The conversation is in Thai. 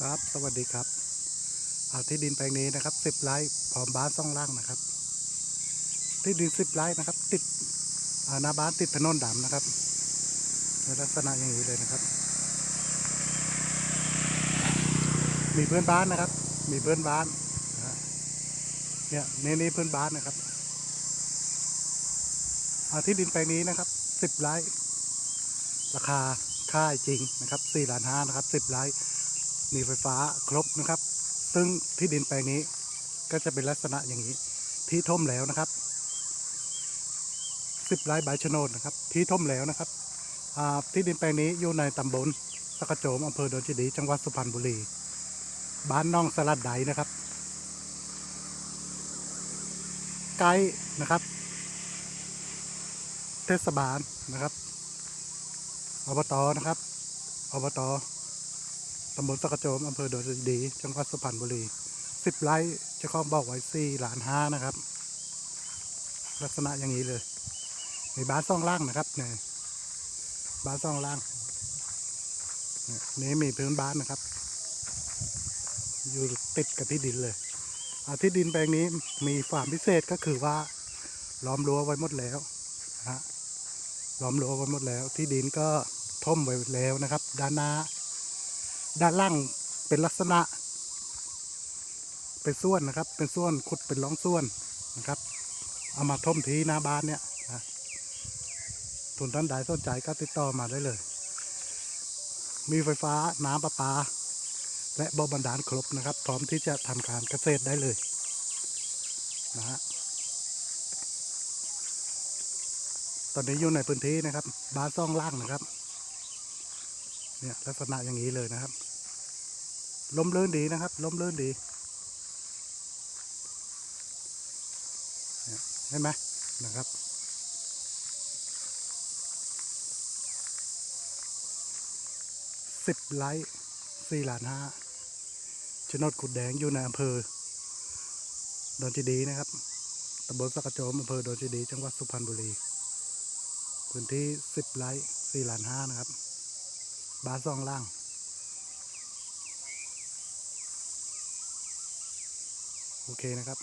ครับ สวัสดีครับอาที่ดินแปลงนี้นะครับสิบไร่พร้อมบ้านซ่องล่างนะครับ ที่ดินสิบไร่นะครับ ติดหน้าบ้านติดถนนดำนะครับในลักษณะอย่างนี้เลยนะครับ มีเพื่อนบ้านนะครับ มีเพื่อนบ้านเนี่ยนี่นี่เพื่อนบ้านนะครับอาที่ดินแปลงนี้นะครับสิบไร่ราคาค่าจริงนะครับ4ล้านห้านะครับ10ไร่ มีไฟฟ้าครบนะครับ ซึ่งที่ดินแปลงนี้ก็จะเป็นลักษณะอย่างนี้ ที่ท่มแล้วนะครับ10ไร่ใบชโนดนะครับ ที่ท่มแล้วนะครับที่ดินแปลงนี้อยู่ในตำบลสกกโจมอำเภอดอนเจดีจังหวัดสุพรรณบุรี บ้านน่องสลัดไดนะครับไกด์นะครับ เทศบาลนะครับอบตนะครับอบต ตำบลสักโจมอำเภอดอยดี จังหวัดสุพรรณบุรีสิบไร่เจ้าของบอกไว้สี่ล้านห้านะครับ ลักษณะอย่างนี้เลย มีบ้านซ่องล่างนะครับเนี่ยบ้านซ่องล่างเนี่ยนี่มีพื้นบ้านนะครับ อยู่ติดกับที่ดินเลยอาที่ดินแปลงนี้มีความพิเศษก็คือว่าล้อมรั้วไว้หมดแล้วนะฮะล้อมรั้วไว้หมดแล้ว ที่ดินก็ท่มไว้แล้วนะครับ ด้านหน้า ด้านล่างเป็นลักษณะ เป็นส่วนนะครับ เป็นส่วนขุดเป็นร่องส่วนนะครับ เอามาท่มทีหน้าบ้านเนี่ยนะทุนท่านใดสนใจก็ติดต่อมาได้เลย มีไฟฟ้าน้ำประปา และบ่อบรรดาลครบนะครับ พร้อมที่จะทำการเกษตรได้เลยนะฮะตอนนี้อยู่ในพื้นที่นะครับ บ้านซ่องล่างนะครับ เนี่ยลักษณะอย่างนี้เลยนะครับ ลมเลื่นดีนะครับ ลมเลื่นดี เห็นไหมนะครับ สิบไลท์สี่ล้านห้าชนดขุดแดงอยู่ในอำเภอ ดอนเจดีนะครับตำบลสักกระโจมอำเภอดอนเจดี จังหวัดสุพรรณบุรี พื้นที่สิบไร่สี่ล้านห้านะครับ บาสองล่าง โอเคนะครับ